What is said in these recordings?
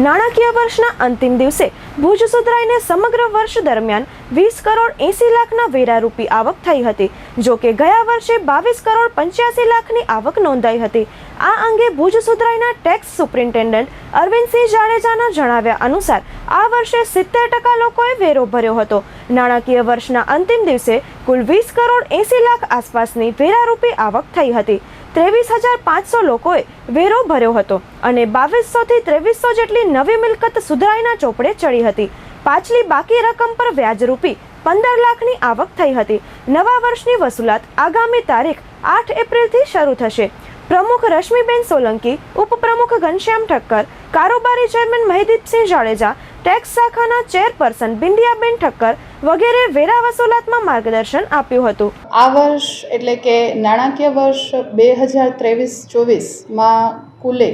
નાણાકીય વર્ષના અંતિમ દિવસે ભુજ સુધરાઈને સમગ્ર વર્ષ દરમિયાન વીસ કરોડ એંસી લાખના વેરારૂપી આવક થઈ હતી. જો કે ગયા વર્ષે બાવીસ કરોડ પંચ્યાસી લાખની આવક નોંધાઈ હતી. આ અંગે ભુજ સુધરાઈના ટેક્સ સુપ્રિન્ટેન્ડન્ટ અરવિંદસિંહ જાડેજાના જણાવ્યા અનુસાર આ વર્ષે સિત્તેર ટકા લોકોએ વેરો ભર્યો હતો. નાણાકીય વર્ષના અંતિમ દિવસે કુલ વીસ કરોડ એંસી લાખ આસપાસની વેરારૂપી આવક થઈ હતી. ત્રેવીસ હજાર પાંચસો લોકોએ વેરો ભર્યો હતો અને બાવીસોથી ત્રેવીસો જેટલી નવી મિલકત સુધરાઈના ચોપડે ચડી હતી. પાછલી બાકી રકમ પર વ્યાજરૂપી પંદર લાખની આવક થઈ હતી. નવા વર્ષની વસૂલાત આગામી તારીખ આઠ એપ્રિલથી શરૂ થશે. પ્રમુખ રશ્મિબેન સોલંકી, ઉપપ્રમુખ ઘનશ્યામ ઠક્કર, કારોબારી ચેરમેન મહિદીપસિંહ જાડેજા, ટેક્સ શાખાના ચેરપર્સન બિંદિયાબેન ઠક્કર વગેરે વેરા વસૂલાતમાં માર્ગદર્શન આપ્યું હતું. આ વર્ષ એટલે કે નાણાકીય વર્ષ બે હજાર ત્રેવીસ ચોવીસમાં કુલે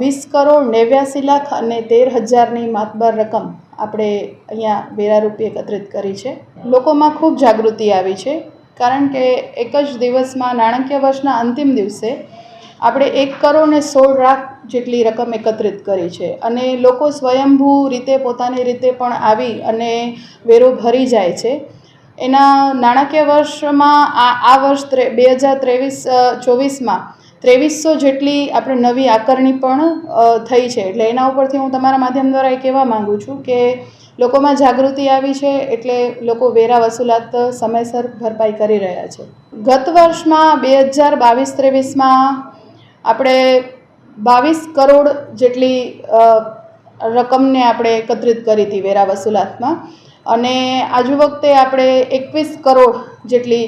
વીસ કરોડ નેવ્યાસી લાખ અને તેર હજારની માતબર રકમ આપણે અહીંયા વેરા રૂપે એકત્રિત કરી છે. લોકોમાં ખૂબ જાગૃતિ આવી છે. કારણ કે એક જ દિવસમાં નાણાકીય વર્ષના અંતિમ દિવસે આપણે એક કરોડ ને સોળ લાખ જેટલી રકમ એકત્રિત કરી છે. અને લોકો સ્વયંભૂ રીતે પોતાની રીતે પણ આવી અને વેરો ભરી જાય છે. એના નાણાકીય વર્ષમાં આ આ વર્ષ બે હજાર ત્રેવીસ ચોવીસમાં ત્રેવીસો જેટલી આપણે નવી આકારણી પણ થઈ છે. એટલે એના ઉપરથી હું તમારા માધ્યમ દ્વારા એ કહેવા માગું છું કે લોકોમાં જાગૃતિ આવી છે એટલે લોકો વેરા વસૂલાત સમયસર ભરપાઈ કરી રહ્યા છે. ગત વર્ષમાં બે હજાર બાવીસ ત્રેવીસમાં આપણે બાવીસ કરોડ જેટલી રકમને આપણે એકત્રિત કરી હતી વેરા વસૂલાતમાં. અને આજુ વખતે આપણે એકવીસ કરોડ જેટલી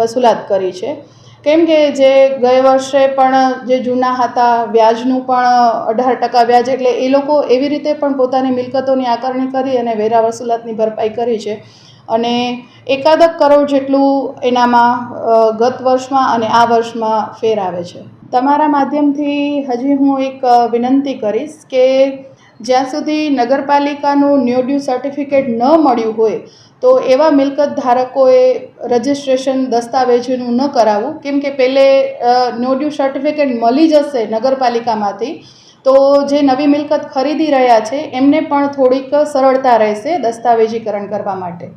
વસૂલાત કરી છે. કેમ કે જે ગયે વર્ષે પણ જે જૂના હતા, વ્યાજનું પણ અઢાર ટકા વ્યાજ એટલે એ લોકો એવી રીતે પણ પોતાની મિલકતોની આકારણી કરી અને વેરા વસૂલાતની ભરપાઈ કરી છે. અને એકાદક કરોડ જેટલું એનામાં ગત વર્ષમાં અને આ વર્ષમાં ફેર આવે છે. તમારા માધ્યમથી હજી હું એક વિનંતી કરીશ કે જ્યાં સુધી નગરપાલિકાનું ન્યૂ ડ્યુ સર્ટિફિકેટ ન મળ્યું હોય, તો એવા મિલકત ધારકોએ રજિસ્ટ્રેશન દસ્તાવેજોનું ન કરાવવું. કેમ કે પહેલે નો ડ્યુ સર્ટિફિકેટ મળી જશે નગરપાલિકામાંથી, તો જે નવી મિલકત ખરીદી રહ્યા છે, એમને પણ થોડીક સરળતા રહેશે દસ્તાવેજીકરણ કરવા માટે.